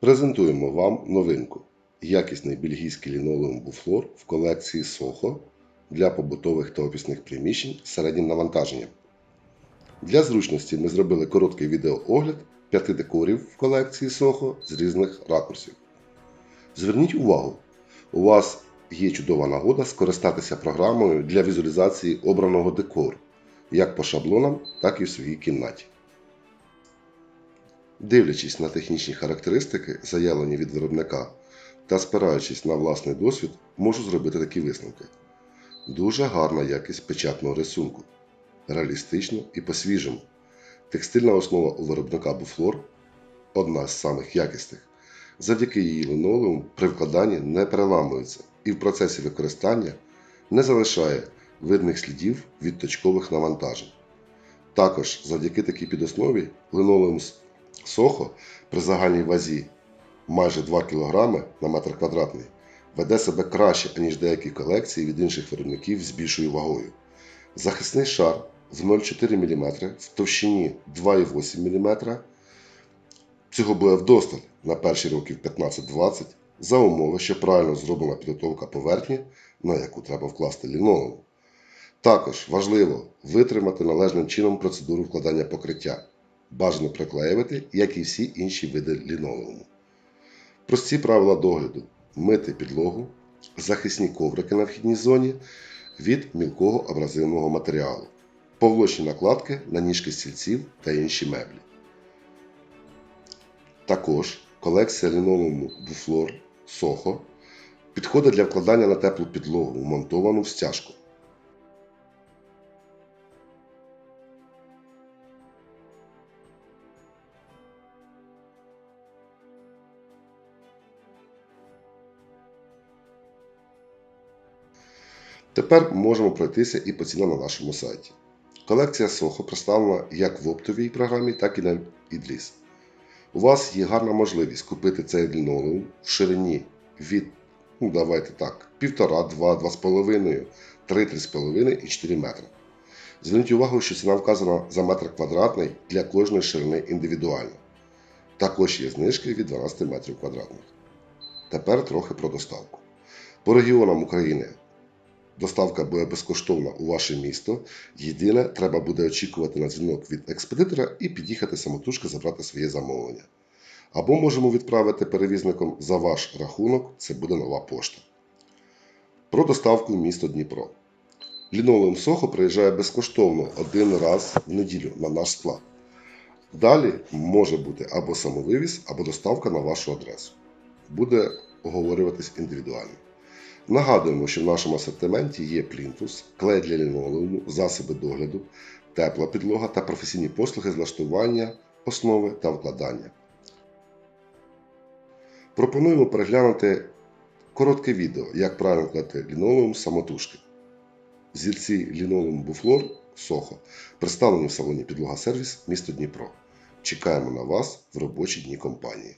Презентуємо вам новинку. Якісний бельгійський лінолеум буфлор в колекції Soho для побутових та офісних приміщень з середнім навантаженням. Для зручності ми зробили короткий відеоогляд п'яти декорів в колекції Soho з різних ракурсів. Зверніть увагу, у вас є чудова нагода скористатися програмою для візуалізації обраного декору як по шаблонам, так і в своїй кімнаті. Дивлячись на технічні характеристики, заявлені від виробника, та спираючись на власний досвід, можу зробити такі висновки. Дуже гарна якість печатного рисунку, реалістично і по-свіжому. Текстильна основа у виробника Буфлор одна з самих якісних. Завдяки її линолеум при вкладанні не переламується і в процесі використання не залишає видних слідів від точкових навантажень. Також завдяки такій підоснові линолеум Сохо при загальній вазі майже 2 кг на метр квадратний веде себе краще, ніж деякі колекції від інших виробників з більшою вагою. Захисний шар в 0,4 мм в товщині 2,8 мм. Цього буде вдосталь на перші років 15-20 за умови, що правильно зроблена підготовка поверхні, на яку треба вкласти лінолеум. Також важливо витримати належним чином процедуру вкладання покриття. Бажано приклеювати, як і всі інші види лінолеуму. Прості правила догляду: мити підлогу, захисні коврики на вхідній зоні від мілкого абразивного матеріалу, повлочні накладки на ніжки стільців та інші меблі. Також колекція лінолеуму Буфлор Soho підходить для вкладання на теплу підлогу, вмонтовану в стяжку. Тепер можемо пройтися і по цінам на нашому сайті. Колекція Soho представлена як в оптовій програмі, так і на ідріс. У вас є гарна можливість купити цей лінолеум в ширині від, ну давайте так, 1,5, 2, 2,5, 3, 3,5 і 4 метри. Зверніть увагу, що ціна вказана за метр квадратний для кожної ширини індивідуально. Також є знижки від 12 метрів квадратних. Тепер трохи про доставку. По регіонам України Доставка буде безкоштовна у ваше місто. Єдине, треба буде очікувати на дзвінок від експедитора і під'їхати самотужки забрати своє замовлення. Або можемо відправити перевізником за ваш рахунок, це буде нова пошта. Про доставку в місто Дніпро. Лінолеум Сохо приїжджає безкоштовно один раз в неділю на наш склад. Далі може бути або самовивіз, або доставка на вашу адресу. Буде оговорюватись індивідуально. Нагадуємо, що в нашому асортименті є плінтус, клей для лінолеуму, засоби догляду, тепла підлога та професійні послуги з влаштування, основи та вкладання. Пропонуємо переглянути коротке відео, як правильно вкладати лінолеум самотужки. Зірці лінолеум Буфлор Сохо представлені в салоні Підлога Сервіс місто Дніпро. Чекаємо на вас в робочі дні компанії.